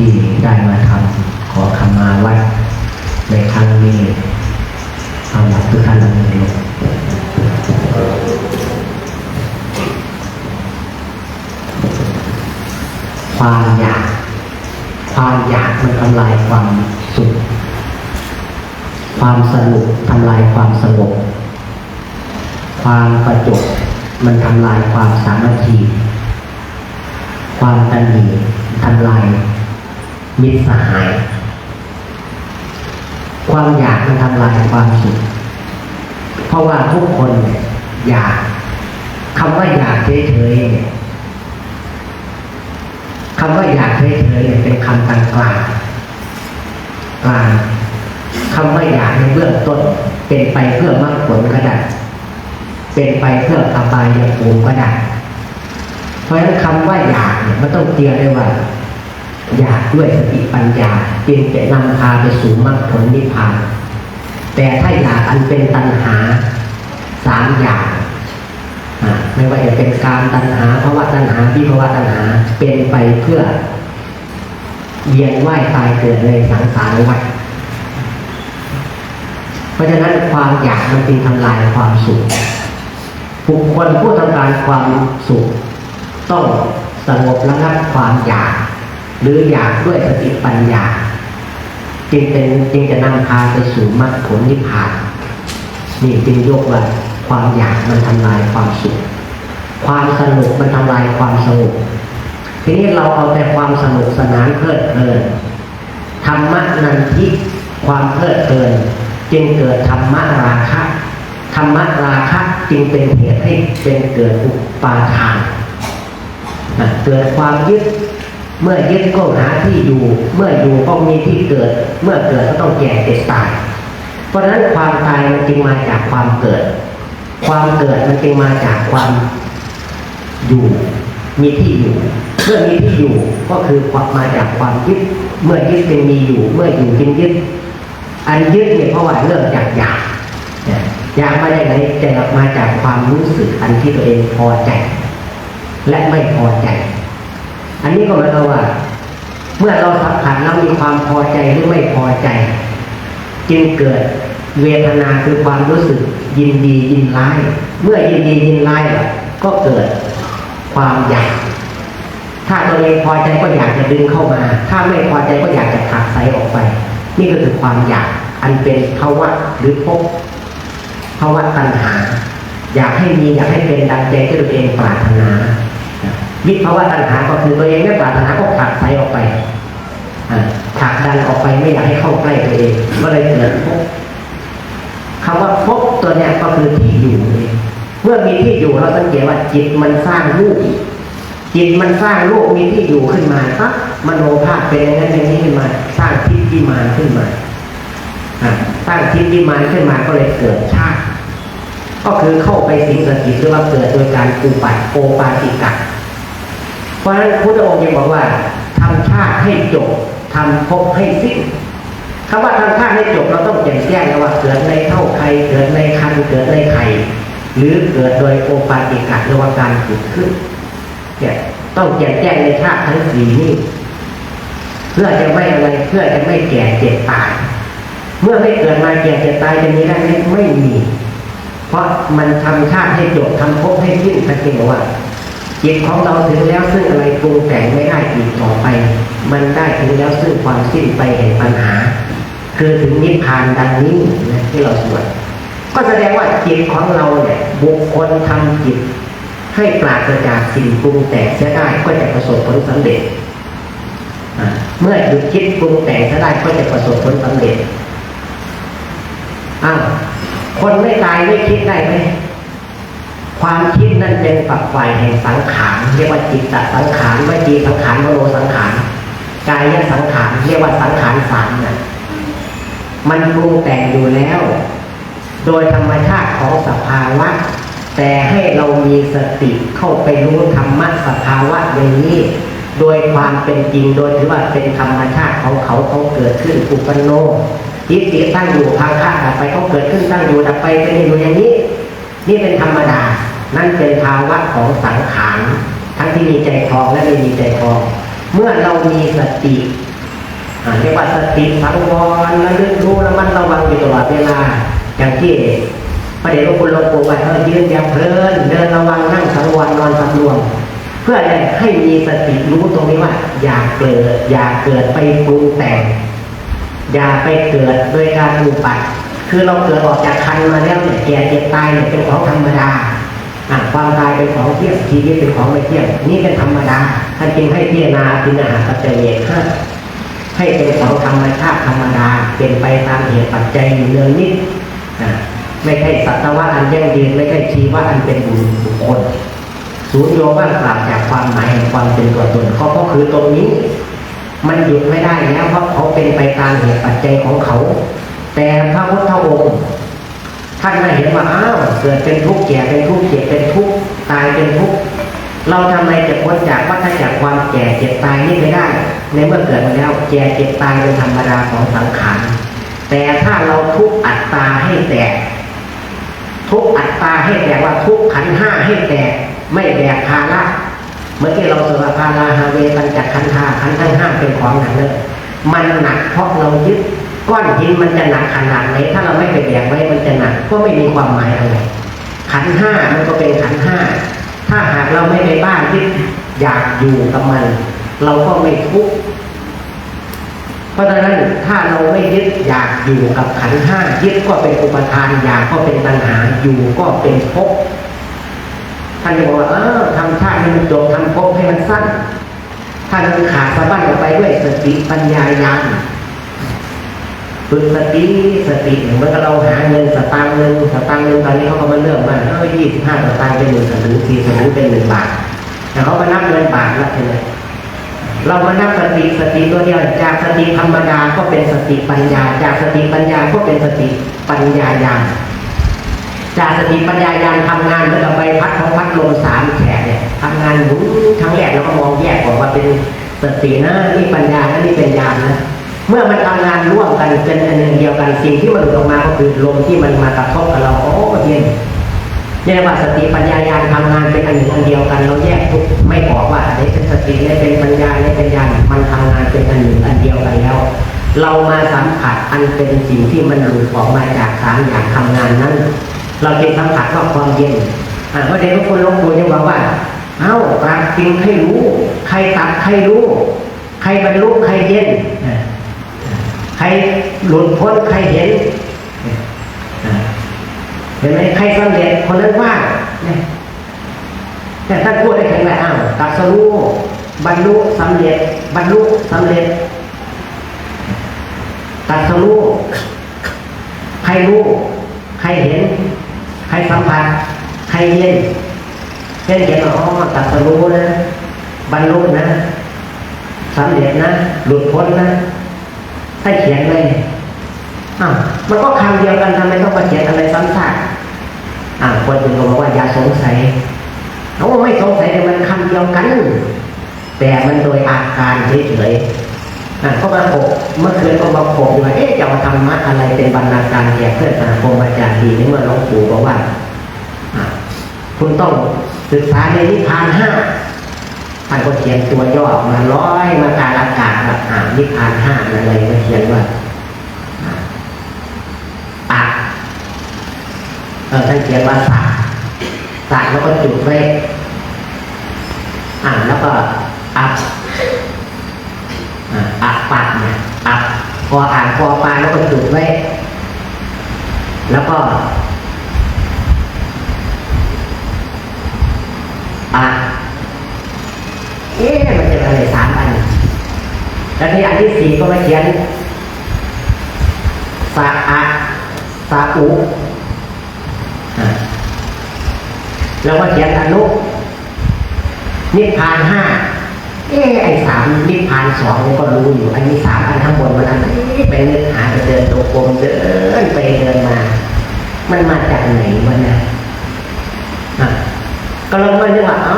ที่ได้มาทำขอขมาวัดในครั้งนี้เอาหลักทุกท่านนั่งลงความอยาก ความอยากมันทำลายความสุข ความสนุกทำลายความสงบ ความประจบมันทำลายความสามัคคี ความตันหนีทำลาย มิตรสหาย ความอยากมันทำลายความสุขเพราะว่าทุกคนเนี่ยอยากคำว่าอยากเฉยๆเนี่ยคำว่าอยากเฉยๆเนี่ยเป็นคำกลางกลางกลางคำว่าอยากในเบื้องต้น เป็นไปเพื่อมรรคผลก็ได้เป็นไปเพื่ออบายภูมิก็ได้เพราะฉะนั้นคำว่าอยากเนี่ยมันต้องเตียมได้ว่า อยากด้วยสติปัญญาจึงจะนำพาไปสู่มรรคผลนิพพาน แต่ถ้าอยากอันเป็นตัณหาสามอย่างไม่ว่าจะเป็นการตัณหาภาวะตัณหาวิภาวะตัณหาเป็นไปเพื่อเวียนว่ายตายเกิดในสังสารวัฏเพราะฉะนั้นความอยากมันจึงทำลายความสุขบุคคลผู้ทำการความสุข ต้องสงบระงับความอยาก หรืออยากด้วยสติปัญญา จึงเป็นจึงจะนำพาไปสู่มรรคผลนิพพานนี่จึงยกว่าความอยากมันทำลายความสุขความสนุกมันทำลายความสงบทีนี้เราเอาแต่ความสนุกสนานเพลิดเพลินธรรมะนันทิความเพลิดเพลิน จึงเกิดธรรมะราคะธรรมะราคะจึงเป็นเหตุให้เป็นเกิดอุปาทานเกิดความยึด เมื่อยึดก็หาที่อยู่ เมื่ออยู่ก็มีที่เกิด เมื่อเกิดก็ต้องแก่เจ็บตาย เพราะฉะนั้นความตายมันจึงมาจากความเกิด ความเกิดมันจึงมาจากความอยู่ มีที่อยู่ เมื่อมีที่อยู่ก็คือความมาจากความยึด เมื่อยึดจึงมีอยู่ เมื่ออยู่จึงยึด อันยึดเนี่ยเพราะว่าเริ่มจากอยากอยากมาได้ไหนจะมาจากความรู้สึกอันที่ตัวเองพอใจ และไม่พอใจ อันนี้ก็หมายความว่า เมื่อเราสัมผัสเรามีความพอใจหรือไม่พอใจ จึงเกิดเวทนาคือความรู้สึกยินดียินร้าย เมื่อยินดียินร้ายก็เกิดความอยาก ถ้าตัวเองพอใจก็อยากจะดึงเข้ามา ถ้าไม่พอใจก็อยากจะผลักไสออกไป นี่ก็คือความอยาก อันเป็นภาวะหรือภพภาวะตัณหา อยากให้มีอยากให้เป็นดังใจที่ตัวเองปรารถนา วิภาวะตัณหาก็คือตัวเองไม่ปรารถนาก็ผลักไสออกไปอ่าผลักดันออกไปไม่อยากให้เข้าใกล้ตัวเองก็เลยเกิดภพคำว่าภพตัวเนี้ยก็คือที่อยู่เองเมื่อมีที่อยู่เราสังเกตว่าจิตมันสร้างรูปจิตมันสร้างรูปมีที่อยู่ขึ้นมาปั๊บมโนภาพเป็นอย่างนั้นอย่างนี้ขึ้นมา สร้างทิฏฐิมานขึ้นมาสร้างทิฏฐิมานขึ้นมาก็เลยเกิดชาติก็คือเข้าไปสิงสถิตหรือว่าเกิดโดยการอุปัตโอปาติกะ เพราะฉะนั้นพุทธองค์ยังบอกว่าทำชาติให้จบทำภพให้สิ้นคำว่าทำชาติให้จบเราต้องแจ่มแจ้งแล้วว่าเกิดในเท่าใครเกิดในคันเกิดในไข่หรือเกิดโดยโอปาติกะหรือว่าการเกิดขึ้นเนี่ยต้องแจ่มแจ้งในชาติทั้งสี่นี้เพื่อจะไม่อะไรเพื่อจะไม่แก่เจ็บตาย เมื่อไม่เกิดมาแก่เจ็บตายจะมีได้ไหมไม่มี เพราะมันทำชาติให้จบทำภพให้สิ้นพระเจ้าว่า จิตของเราถึงแล้วซึ่งอะไรปรุงแต่งไม่ได้อีกต่อไป มันได้ถึงแล้วซึ่งความสิ้นไปแห่งปัญหา คือถึงนิพพานดังนี้นะที่เราสวดก็แสดงว่าจิตของเราเนี่ยบุคคลทำจิต ให้ปราศจากสิ่งปรุงแต่งเสียได้ก็จะประสบผลสำเร็จเมื่อหยุดคิดปรุงแต่งเสียได้ก็จะประสบผลสำเร็จอ้าวคนไม่ตายไม่คิดได้ไหม ความคิดนั่นเป็นฝักใฝ่แห่งสังขารเรียกว่าจิตตสังขารวิจีสังขารมโนสังขารกายสังขารเรียกว่าสังขารสามน่ะมันปรุงแต่งอยู่แล้ว โดยธรรมชาติของสภาวะ แต่ให้เรามีสติเข้าไปรู้ธรรมะสภาวะอย่างนี้โดยความเป็นจริงโดยถือว่าเป็นธรรมชาติของเขาเขาเกิดขึ้นอุปนโนจิตติตั้งอยู่พังค่าดับไปเขาเกิดขึ้นตั้งอยู่ดับไปเป็นอยู่อย่างนี้ นี่เป็นธรรมดา นั่นเป็นภาวะของสังขารทั้งที่มีใจคลองและไม่มีใจคลอง เมื่อเรามีสติเรียกว่าสติสังวรระลึกรู้ระมัดระวังอยู่ตลอดเวลา อย่างที่พระเดชพระคุณหลวงปู่ว่าเออยืนอย่างเพลินเดินระวังนั่งสังวรนอนสำรวมเพื่ออะไรให้มีสติรู้ตรงนี้ว่า อย่าเกิด อย่าเกิดไปปรุงแต่ง อย่าไปเกิดโดยการอุปัติคือเราเกิดออกจากคันมาแล้วเนี่ยแก่เจ็บตายเนี่ยเป็นของธรรมดา ความตายเป็นของเที่ยงชีวิตเป็นของไม่เที่ยงนี่เป็นธรรมดาท่านจึงให้พิจารณาพิจารณาปัจจัยเหตุห้าให้เป็นของธรรมชาติธรรมดาเป็นไปตามเหตุปัจจัยอยู่เนืองนิดอะไม่ใช่สัตวะอันยั่งยืนไม่ใช่ชีวะอันเป็นบุญบุคคลศูนย์โยว่างเปล่าจากความหมายแห่งความเป็นตัวตนเขาก็คือตรงนี้ มันหยุดไม่ได้แล้วเพราะเขาเป็นไปตามเหตุปัจจัยของเขา แต่พระพุทธองค์ ท่านไม่เห็นว่าอ้าวเกิดเป็นทุกข์แก่เป็นทุกข์เจ็บเป็นทุกข์ตายเป็นทุกข์เราทำไมจะพ้นจากวัฏจักรความแก่เจ็บตายนี่ไม่ได้ ในเมื่อเกิดมาแล้วแก่เจ็บตายเป็นธรรมดาของสังขารแต่ถ้าเราทุกข์อัตตาให้แตก ทุกอัตตาให้แตกว่าทุกขันห้าให้แตก ไม่แบกภาระเมื่อกี้เราสวดภาราฮาเวปัญจขันธาขันทั้งห้าเป็นของหนักเลยมันหนักเพราะเรายึด ก้อนหินมันจะหนักขนาดไหนถ้าเราไม่ไปแบกไว้มันจะหนักก็ไม่มีความหมายอะไรขันห้ามันก็เป็นขันห้าถ้าหากเราไม่ไปบ้านยึดอยากอยู่กับมัน เราก็ไม่ทุกข์เพราะฉะนั้นถ้าเราไม่ยึดอยากอยู่กับขันห้ายึดก็เป็นอุปทานอยากก็เป็นตัณหาอยู่ก็เป็นภพท่านจะบอกว่าเออทำชาติให้มันจบทำภพให้มันสั้นถ้ามันขาดสะบั้นออกไปด้วยสติปัญญาญาณ ฝึกสติสติเหมือนกับเราหาเงินสตางค์หนึ่งสตางค์หนึ่งตอนนี้เขาก็มาเริ่มมาเออยี่สิบห้าสตางค์เป็นหนึ่งสลึงสี่สลึงเป็นหนึ่งบาทแต่เขาก็นับเงินบาทละใช่ไหมเรามานับสติสติตัวเดียวจากสติธรรมดาก็เป็นสติปัญญา จากสติปัญญาก็เป็นสติปัญญาญาณจากสติปัญญาญาณทำงานเหมือนกับใบพัดของพัดลมสามแฉกเนี่ยทำงานหมุนครั้งแรกเราก็มองแยกออกว่าเป็นสตินะนี่ปัญญานะนี่เป็นญาณนะ เมื่อมันทำงานร่วมกันเป็นอันหนึ่งเดียวกันสิ่งที่มันหลุดออกมาก็คือลมที่มันมากระทบกับเราโอ้เย็นเรียกว่าสติปัญญาญาณทำงานเป็นอันหนึ่งอันเดียวกัน เราแยกทุกไม่ออกว่าอันนี้เป็นสตินี่เป็นปัญญานี่เป็นญาณมันทำงานเป็นอันหนึ่งอันเดียวกันแล้ว เรามาสัมผัสอันเป็นสิ่งที่มันหลุดออกมาจากสามอย่างทำงานนั้น เราจึงสัมผัสว่าความเย็นอ่าเพราะเด็กทุกคนหลวงปู่ยังบอกว่าเอ้าตรัสจริงให้รู้ ใครตัดใครรู้ ใครบรรลุใครเย็นอ่า ใครหลุดพ้นใครเห็นเห็นไหมใครสำเร็จคนนั้นว่าแต่ท่านพูดได้แข็งแรงอ้าวตรัสรู้บรรลุสำเร็จ บรรลุสำเร็จตรัสรู้ใครรู้ ใครเห็น ใครสัมผัส ใครเย็นเช่นเขียนว่าอ๋อตรัสรู้นะ บรรลุนะสำเร็จนะ หลุดพ้นนะ ให้เขียนเลยอ้าวมันก็คำเดียวกันทำไมต้องมาเขียนอะไรซ้ำซากอ่าคนถึงก็บอกว่าอย่าสงสัยเขาว่าไม่สงสัยแต่มันคำเดียวกัน แต่มันโดยอาการเฉยๆอ่าก็มาโขกเมื่อคืนก็มาโขกอยู่ว่าเอ๊ะจะเอาธรรมะอะไรเป็นบรรณาการแก่เพื่อนสหคมอาจารย์ดีในเมื่อหลวงปู่บอกว่าอ่าคุณต้องศึกษาในนิพพานห้า ท่านก็เขียนตัวย่อมาร้อยมาการอากาศแบบอ่านนิพพานห้าอะไรมาเขียนว่าอะเออท่านเขียนว่าสาสาแล้วก็จุดไว้อ่าแล้วก็อับอับปัดเนี่ยอับพออ่านพอปลาแล้วก็จุดไว้ แล้วก็อะ เอ๊ะมันจะอะไรสามอันแล้วทีอันที่สี่ก็มาเขียนสาอะสาอุอะแล้วก็เขียนอนุนิพพานห้าเอ๊ะไอ้สามนิพพานสองก็รู้อยู่ อันนี้สามอันข้างบนมันอันไหนไปนึกหาไปเดินตัวกลมเดินไปเดินมา มันมาจากไหนวะเนี่ยอะ ก็เราไม่ได้ว่าอ๋อ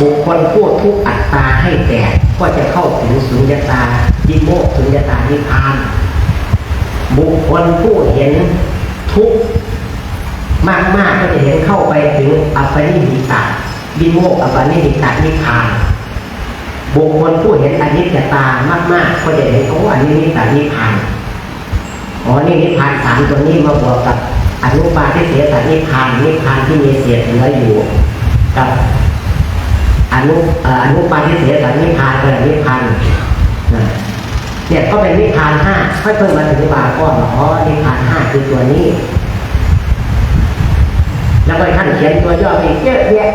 บุคคลผู้ทุกข์อัตตาให้แตกก็จะเข้าถึงสุญญตายิโมกสุญญตานิพาน บุคคลผู้เห็นทุกข์มากก็จะเห็นเข้าไปถึงอัปนิหิตะวิโมกอัปนิหิตะนิพาน บุคคลผู้เห็นอนิจจตามากๆก็จะเห็นโอ้อันนี้นิสานิพานอ๋อนี่นิพานสามตัวนี้มาบวกกับอนุปาทิเสสนิพานนิพพานที่มีเศษเหลืออยู่ กับอนุอนุปาทิเสสนิพพานกับนิพพานเนี่ยก็เป็นนิพพานห้าค่อยเพิ่มมาถึงนิพพาก้อนอ๋อนิพพานห้าคือตัวนี้ แล้วก็ท่านเขียนตัวย่ออีกเยอะแยะ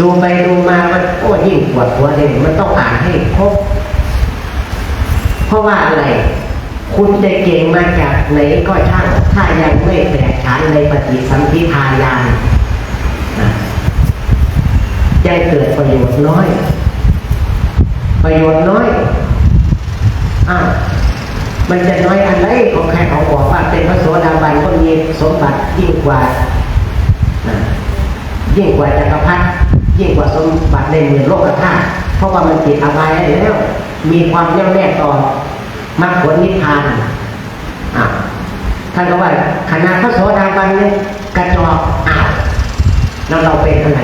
ดูไปดูมามันโอ้ยิ่งปวดหัวเลยมันต้องอ่านให้ครบเพราะว่าอะไร คุณจะเก่งมาจากไหนก็ช่างถ้ายังไม่แตกฉานในปฏิสัมพิทายานนะยังเกิดประโยชน์น้อย ประโยชน์น้อยอ้าวมันจะน้อยอะไรของใครเขาบอกว่าเป็นพระโสดาบันก็มีสมบัติยิ่งกว่ายิ่งกว่าจักรพรรดิยิ่งกว่าสมบัติในหมื่นโลกธาตุเพราะว่ามันติดอบายแล้ว มีความแน่วแน่ต่อ มรรคผลนิพพานท่านก็ว่าคณะพระโสดาบันเนี่ยกระจอกอ้าวแล้วเราเป็นอะไร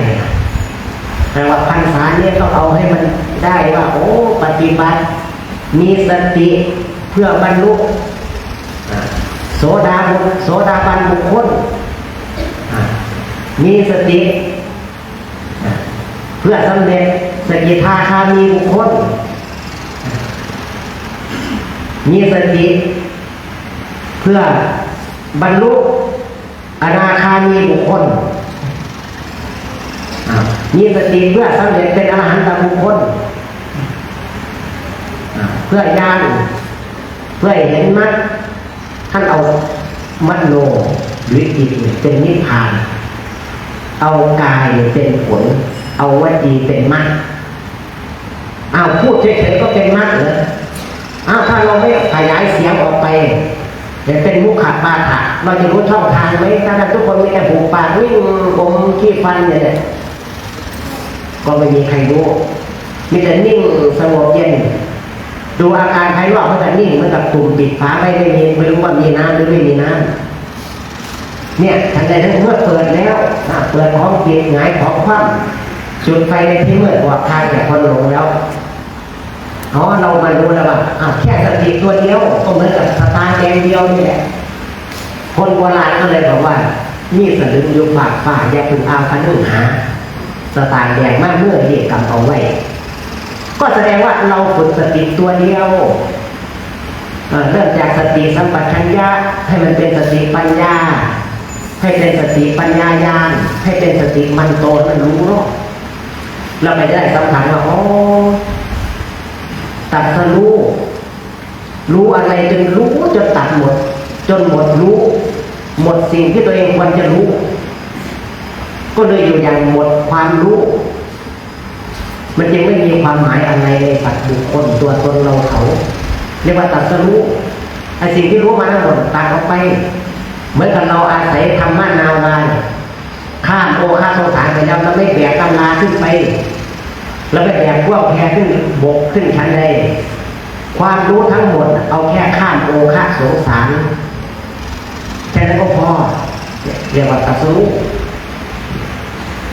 แต่ว่าพรรษาเนี่ยต้องเอาให้มันได้ว่า โอ้ ปฏิบัติ มีสติเพื่อบรรลุโสดาบุโสดาบันบุคคลมีสติเพื่อสำเร็จสกิทาคามีบุคคล มีสติ เพื่อบรรลุอนาคามีบุคคลมีสติเพื่อสำเร็จเป็นอรหันตบุคคลเพื่อยานเพื่อเห็นมัดท่านเอามัดโนหรือจิตเป็นนิพพาน เอากายเป็นผล เอาวจีเป็นมัดเอาพูดเฉยๆก็เป็นมัดเหร อ้าวถ้าเราไม่ขยายเสียงออกไปเนี่ยเป็นมุขปาฐะเราจะรู้ช่องทางไหมถ้าทุกคนมีแต่หูปากวิ่งอมขี้ฟันเนี่ยก็ไม่มีใครรู้ มีแต่นิ่งสงบเย็น ดูอาการภายนอกมันจะนิ่งเหมันกับตุ่มปิดฝาไม่ได้มีไม่รู้ว่ามีน้ำหรือไม่มีน้ำเนี่ยทันใดทั้งเมื่อเปิดแล้วเปิดของปิดหงายของคว่ำจุดไฟในที่มืดปลอดภัยจากคนหลงแล้ว อ๋อเรามารู้แล้วว่าอ้าวแค่สติตัวเดียวก็เหมือนกับสตาร์แดงเดียวนี่แหละคนโบราณก็เลยบอกว่านี่สลึงยู่ฝากฝ่าอย่าพึงอาคันหนึ่งหาสตาร์แดงมากเมื่อเรียกกำเอาไว้ ก็แสดงว่าเราฝึกสติตัวเดียวเริ่มจากสติสัมปชัญญะให้มันเป็นสติปัญญา ให้เป็นสติปัญญายานให้เป็นสติมันโตมันรู้เนาะเราไปได้สัมผัสว่าโอ้ตัดสรู้ รู้ อะไรจนรู้จนตัดหมด จนหมดรู้ หมดสิ่งที่ตัวเองควรจะรู้ ก็เลยอยู่อย่างหมดความรู้ มันยังไม่มีความหมายอะไรในสัตว์บุคคลตัวตนเราเขาเรียกว่าตัดสรู้ไอ้สิ่งที่รู้มาทั้งหมดตัดออกไป เหมือนกับเราอาศัยธรรมะนาวานข้ามโอคาสงสารไปแล้วเราไม่แบกตำราขึ้นไปเราไม่แบกพวกแพรขึ้นบกขึ้นชั้นใด ความรู้ทั้งหมด เอาแค่ข้ามโอคาสงสารแค่นั้นก็พอเรียกว่าตัสรู้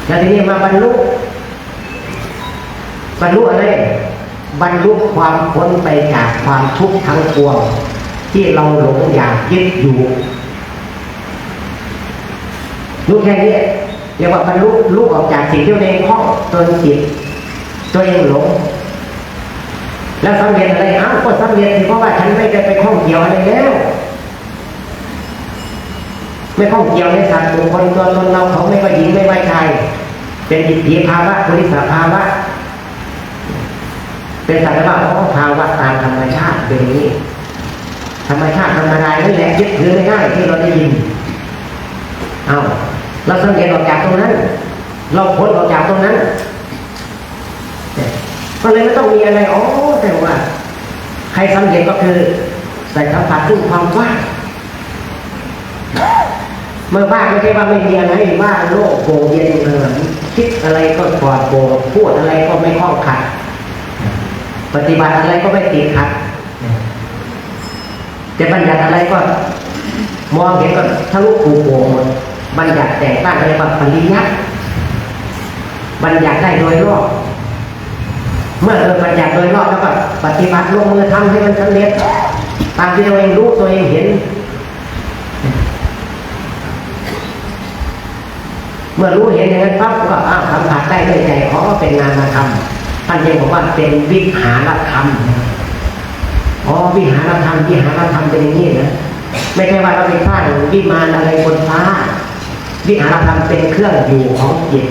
แล้วทีนี้มาบรรลุบรรลุอะไรบรรลุความพ้นไปจากความทุกข์ทั้งปวง ที่เราหลงอยากยึดอยู่รู้แค่นี้เรียกว่าบรรลุลุกออกจากสิ่งที่ในห้องตนจิตตัวเองหลง แล้วสำเร็จอะไรอ้าวก็สำเร็จเพราะว่าฉันไม่ได้ไปข้องเกี่ยวอะไรแล้วไม่ข้องเกี่ยวในสัตว์บุคคลตัวตนเราเขาไม่ว่าหญิงไม่ว่าชายเป็นอิทธิภาวะบริสภาวะเป็นสัตว์ว่าอ๋อภาวะตามธรรมชาติเป็นอย่างนี้ ธรรมชาติธรรมดานี่แหละยึดถือไม่ได้ที่เราได้ยินเอาเราสังเกตออกจากตรงนั้น เราพ้นออกจากตรงนั้นเนี่ย ก็เลยไม่ต้องมีอะไรอ๋อแต่ว่า ใครสังเกตก็คือใส่สัมผัสซึ่งความว่างเมื่อว่างไม่ใช่ว่าไม่มีอะไรว่างโลกโปร่งเย็นเออคิดอะไรก็ปลอดโปร่งพูดอะไรก็ไม่ข้องขัด ปฏิบัติอะไรก็ไม่ติดขัดจะบัญญัติอะไรก็ มองเห็นก็ทะลุปูโป่งหมดบัญญัติแต่งตั้งอะไรแบบปริยัติบบัญญัติได้โดยรอบ เมื่อเออบัญญัติโดยรอบแล้วก็ปฏิบัติลงมือทำให้มันสำเร็จตามที่ตัวเองรู้ตัวเองเห็น เมื่อรู้เห็นอย่างนั้นปั๊บก็อ้าวสัมผัสได้ด้วยใจขอเป็นนามธรรมท่านยังบอกว่าเป็นวิหารธรรมอ๋อวิหารธรรมวิหารธรรมเป็นอย่างนี้นะไม่ใช่ว่าเราไปสร้างวิมานอะไรบนฟ้า วิหารธรรมเป็นเครื่องอยู่ของจิต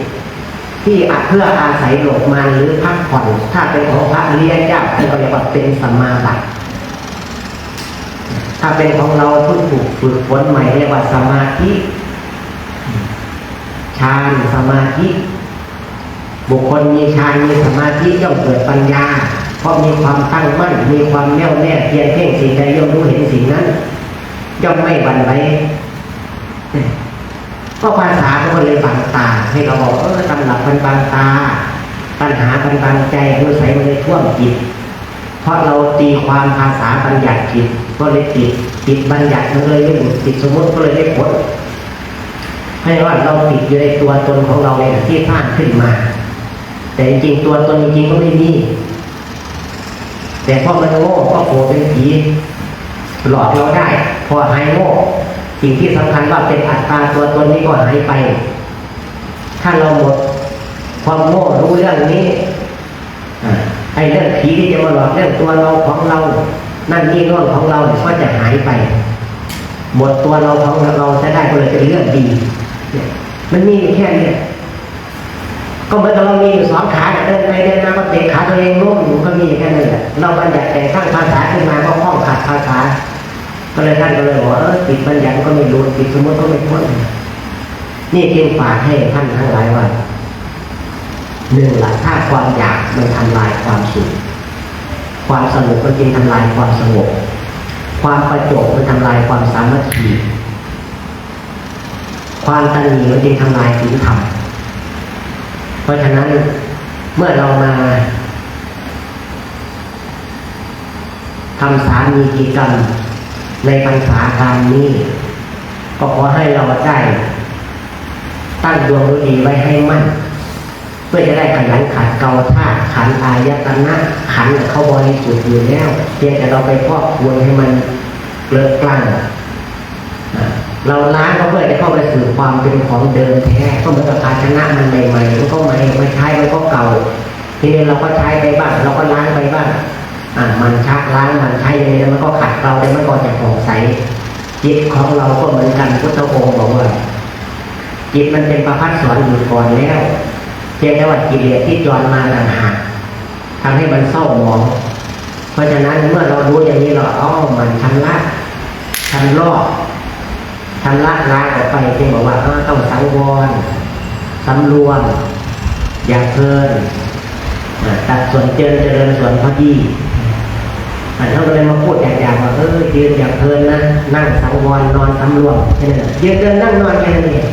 ที่อาเพื่ออาศัยหลบมาหรือพักผ่อนถ้าเป็นของพระอริยเจ้าท่านก็เรียกว่าเป็นสัมมาบัติถ้าเป็นของเราเพิ่งถูกฝึกฝนใหม่เรียกว่าสมาธิฌานสมาธิบุคคลมีฌานมีสมาธิย่อมเกิดปัญญา เพราะมีความตั้งมั่น มีความแน่วแน่เพียรเพ่งสิ่งใดย่อมรู้เห็นสิ่งนั้นย่อมไม่หวั่นไหว ก็ภาษาก็เลยบังตา ให้เราบอกเออตำหลับมันบังตา ปัญหามันบังใจรู้ใส่มันเลยท่วมจิต เพราะเราตีความภาษาบัญญัติผิดก็เลยติดติดบัญญัติมันเลยไม่หลุดติดสมมติก็เลยไม่พ้นให้ว่าเราติดอยู่ในตัวตนของเราเองที่สร้างขึ้นมา แต่จริงตัวตนจริงก็ไม่มีแต่พอมันโง่ก็โผล่เป็นผีหลอกเราได้ พอหายโง่ สิ่งที่สำคัญว่าเป็นอัตตาตัวตนนี้ก็หายไป ถ้าเราหมดความโง่รู้เรื่องนี้อไอ้เรื่องผีที่จะมาหลอกเรื่องตัวเราของเรา นั่นนี่โน่นของเราเนี่ยก็จะหายไป หมดตัวเราของเราจะได้ก็เลยเป็นเรื่องดีมันมีอยู่แค่เนี้ยก็เหมือนกับเรามีอยู่สองขาเดินไปเดินมาก็เตะขาตัวเองล้มอยู่ก็มีแค่นั้นแหละเราบัญญัติแต่งสร้างภาษาขึ้นมาก็คล่องขัดภาษา ก็เลยท่านก็เลยบอกว่าเออติดบัญญัติก็ไม่รู้ติดสมมติก็ไม่พ้นนี่จึงฝากให้ท่านทั้งหลายว่าหนึ่งหลักถ้าความอยากมันทำลายความสุขความสงบมันจึงทำลายความสงบความประจบมันทำลายความสามัคคีความตันหนีมันจึงทำลายศีลธรรมเพราะฉะนั้นเมื่อเรามาทำสามีกิจกรรม ในพรรษาการนี้ ก็ขอให้เราได้ตั้งดวงดีไว้ให้มั่น เพื่อจะได้ขยันขัดเกาธาตุขันอายตนะขันเขาบริสุทธิ์อยู่แล้วเพียงแต่เราไปพอกควรให้มันเลิกกลั่นเราล้างก็เพื่อจะเข้าไปสู่ความเป็นของเดิมแท้ก็เหมือนกับภาชนะมันใหม่ๆมันก็ใหม่ไม่ใช้มันก็เก่าทีนี้เราก็ใช้ไปบ้างเราก็ล้างไปบ้าง อ่ามันชักล้างมันใช้ยังไงแล้วมันก็ขัดเราแต่มันก็จะผ่องใสจิตของเราก็เหมือนกันพุทธองค์บอกว่าจิตมันเป็นประพัดสอนอยู่ก่อนแล้วเพียงแต่ว่ากิเลสที่จรมาต่างหากทำให้มันเศร้าหมอง เพราะฉะนั้นเมื่อเรารู้อย่างนี้เราอ้อมมันชำระชำลอกชำระล้างออกไปที่บอกว่าต้องสังวรสำรวม อย่าเพลินอ่าตัดส่วนเจริญเจริญส่วนพอดี เราก็เลยมาพูดอย่างๆว่าเออยืนอย่าเพลินนะนั่งสังวรนอนสำรวมแค่นั้นยืนเดินนั่งนอนแค่นั้นเอง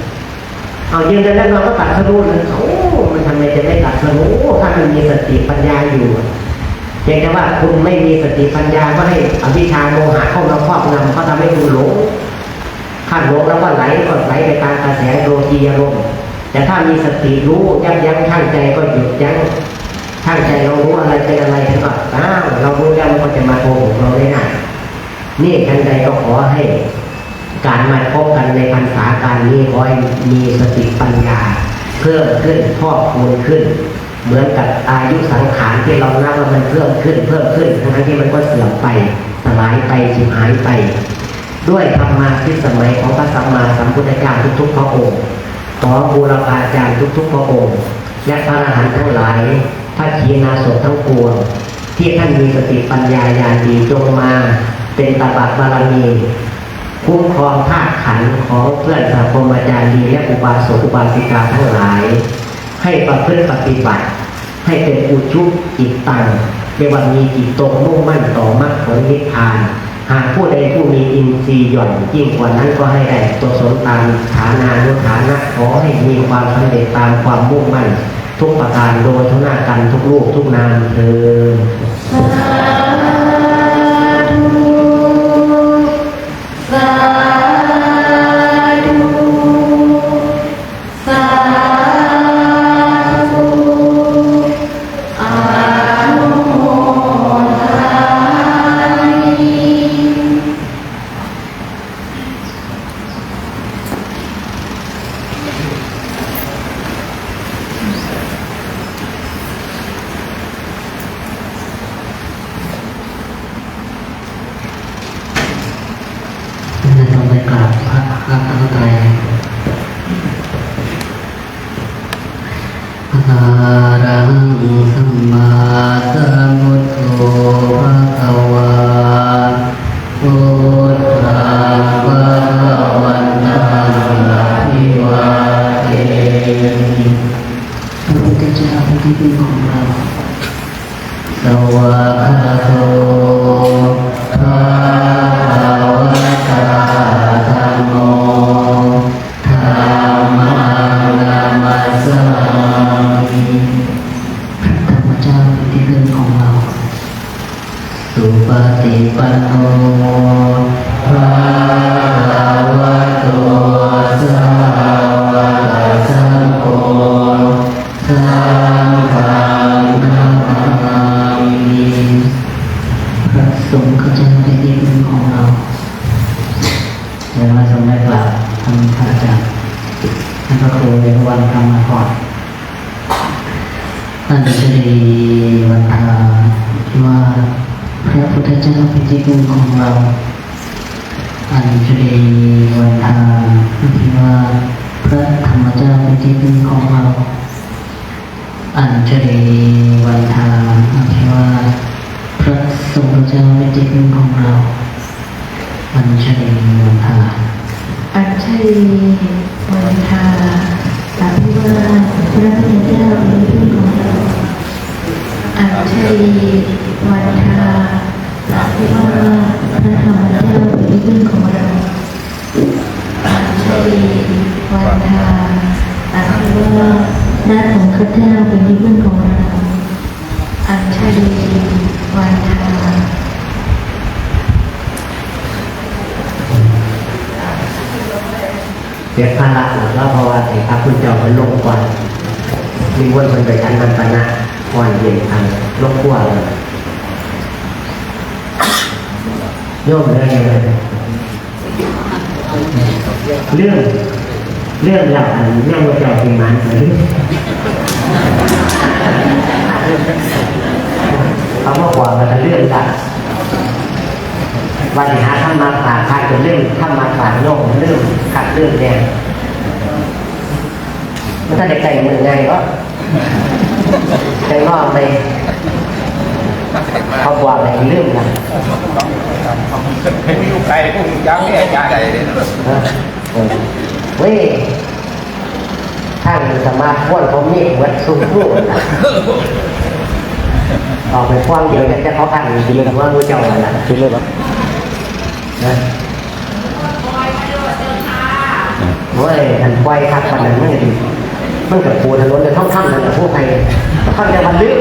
เอายืนเดินนั่งนอนก็ตัดสรู้เลยโอ้มันทำไมจะไม่ตัดสรู้ถ้ามันมีสติปัญญาอยู่เพียงแต่ว่าคุณไม่มีสติปัญญาก็ให้อวิชาโมหะเข้ามาครอบงำก็ทำให้คุณหลงข้าหลงแล้วก็ไหลก็ไหลไปตามกระแสโลกียารมณ์แต่ถ้ามีสติรู้ยับยั้งชั่งใจก็หยุดยั้ง ชั่งใจเรารู้อะไรเป็นอะไรแล้วก็อ้าวเรารู้แล้วมันก็จะมาโกหกเราไม่ได้นี่ทันใดก็ขอให้ การมาพบกันในพรรษาการนี้ขอให้มีสติปัญญา เพิ่มขึ้นพอกพูนขึ้น เหมือนกับอายุสังขารที่เรานับว่ามันเพิ่มขึ้น เพิ่มขึ้นทั้งที่มันก็เสื่อมไปสลายไปสิบหายไป ด้วยธรรมาทิสมัยของพระสัมมาสัมพุทธเจ้าทุกๆพระองค์ขอบูรพาจารย์ทุกๆพระองค์และพระอรหันต์ทั้งหลายพระขีณาสพทั้งปวงที่ท่านมีสติปัญญาญาณดีจงมาเป็นตบะบารมีคุ้มครองธาตุขันของเพื่อนสังคมอาจารย์ดีและอุบาสกอุบาสิกาทั้งหลาย ให้ประพฤติปฏิบัติ ให้เป็นอุชุจิตตังเรียกว่ามีจิตตรงมุ่งมั่นต่อมรรคผลนิพพาน หากผู้ใดผู้มีอินทรีย์หย่อนยิ่งกว่านั้นก็ให้ได้ตัวสนตามฐานานุฐานะขอให้มีความสำเร็จตามความมุ่งมั่น ทุกประการโดยทุกหน้ากันทุกลูกทุกนามเธอ วันทาว่าพระพุทธเจ้าเป็นที่พึ่งของเราอันจะได้วันทาที่ว่าพระธรรมเจ้าเป็นที่พึ่งของเราอันจะได้วันทาที่ว่าพระสงฆ์เจ้าเป็นที่พึ่งของเราอันจะได้วันทาอัญชลีวันทาอภิวาพระพุทธเจ้าเป็นที่พึ่งของเรา อัญชลีวันทาอภิวาพระธรรมเจ้าเป็นที่พึ่งของเราอัญชลีวันทาอภิวาพระสงฆ์เจ้าเป็นที่พึ่งของเราอัญชลีวันทาเสียภาระแล้วเพราะว่าไอ้พระคุณเจ้ามันลงก่อนมีวนมันไปชั้นมันปนะ ก่อนเย็นทางลงขั้วเลยโยมเรื่องอะไรเรื่อง เรื่องหลักอันแม่ว่าเจ้าเป็นมันหรือเขาบอกว่ามันเรื่องหลักวันหาทำมาฝากคัดเป็นเรื่องทำมาฝากโลกเรื่องคัดเรื่องแดงถ้าเด็กใจมือไงก็ ใจงอกไปเขาบอกอะไรเรื่องนะไม่รู้ใครพวกมึงย้ำเนี่ยย้ำใจเลยนะเออเออเว้ยท่านสมาธิวนผมนี่วัดสุขุนะออกไปกว้างเดียวจะเขาพันดีกับว่ารู้เจ้าอะไรนะคิดเลยปะนะเว้ยท่านปล่อยทักวันนั้นมันก็ดี มันแต่ปูถนนแต่ท่องข้ามนั่นแหละพวกไทยท่านจะบันลึก